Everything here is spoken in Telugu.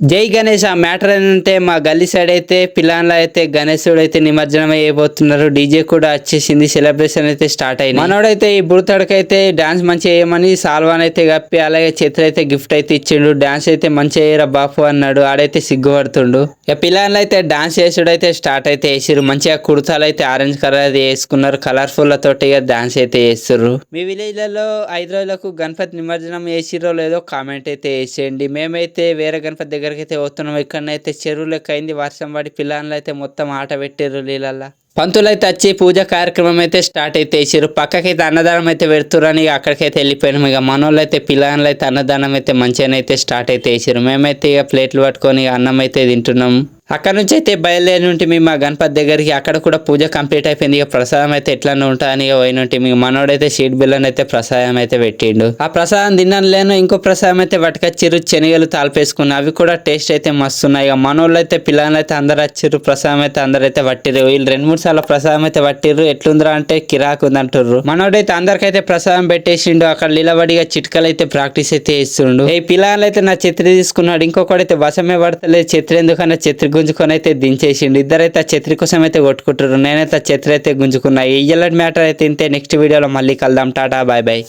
జై గణేష్ ఆ మ్యాటర్ ఏంటంటే మా గల్లీ సైడ్ అయితే పిల్లలు అయితే గణేశుడు అయితే నిమజ్జనం అయిపోతున్నారు డీజే కూడా వచ్చేసింది సెలబ్రేషన్ అయితే స్టార్ట్ అయింది మనోడైతే ఈ బుడతడికైతే డాన్స్ మంచిగా చేయమని సాల్వాన్ అయితే కప్పి అలాగే చేతులు అయితే గిఫ్ట్ అయితే ఇచ్చిండు. డాన్స్ అయితే మంచిగా చేయరా బాపు అన్నాడు. ఆడైతే సిగ్గుపడుతుండు. ఇక పిల్లలు అయితే డాన్స్ చేసుడు అయితే స్టార్ట్ అయితే వేసారు మంచిగా కుర్తాలు అయితే ఆరెంజ్ కలర్ అయితే వేసుకున్నారు. కలర్ఫుల్ తోటి డాన్స్ అయితే వేస్తుర్రు మీ విలేజ్లలో ఐదు రోజులకు గణపతి నిమజ్జనం వేసిరో లేదో కామెంట్ అయితే వేసేయండి మేమైతే వేరే గణపతి దగ్గర దగ్గరికి అయితే పోతున్నాం. ఇక్కడనైతే చెరువు లెక్క అయింది. వర్షం పడి పిల్లలు అయితే మొత్తం ఆట పెట్టారు నీళ్ళల్లో పంతులు అయితే వచ్చి పూజ కార్యక్రమం అయితే స్టార్ట్ అయితే వేసారు పక్కకైతే అన్నదానం అయితే పెడుతురని అక్కడికైతే వెళ్ళిపోయినాం. ఇక మనోళ్ళు అయితే పిల్లలు అయితే అన్నదానం అయితే మంచిగానే అయితే స్టార్ట్ అయితే వేసారు మేమైతే ఇక ప్లేట్లు పట్టుకొని ఇక అన్నం అయితే తింటున్నాం. అక్కడ నుంచి అయితే బయలుదేరి ఉంటే మేము మా గణపతి దగ్గరికి అక్కడ కూడా పూజ కంప్లీట్ అయిపోయింది. ఇక ప్రసాదం అయితే ఎట్లనే ఉంటాయని పోయిన ఉంటే మీ మనోడైతే షీట్ బిల్లని అయితే ప్రసాదం అయితే పెట్టిండు. ఆ ప్రసాదం తిన్నాను లేను ఇంకో ప్రసాదం అయితే పట్టుకొచ్చిర్రు శనగలు తాల్పేసుకున్న. అవి కూడా టేస్ట్ అయితే మస్తున్నాయి ఇక మనోళ్ళు అయితే పిల్లలు అయితే అందరు వచ్చిర్రు ప్రసాదం అయితే అందరు అయితే పట్టిర్రు. వీళ్ళు రెండు మూడు సార్లు ప్రసాదం అయితే పట్టిర్రు. ఎట్లుందిరా అంటే కిరాకు ఉంది అంటుర్రు. మనోడైతే అందరికైతే ప్రసాదం పెట్టేసిండు. అక్కడ నిలబడిగా చిట్కలు అయితే ప్రాక్టీస్ అయితే చేస్తుండు. ఈ పిల్లలు అయితే నా చిత్ర తీసుకున్నాడు ఇంకొకడైతే వశమే పడతలేదు. చిత్ర ఎందుకన్నా చిత్ర గుంజుకొని అయితే దించేసిండు. ఇద్దరైతే ఆ ఛత్రి కోసం అయితే కొట్టుకుంటారు నేనైతే ఆ ఛత్రి అయితే గుంజుకున్నా. ఈ మ్యాటర్ అయితే ఇంతే. నెక్స్ట్ వీడియోలో మళ్ళీ కలుద్దాం. Tata bye bye.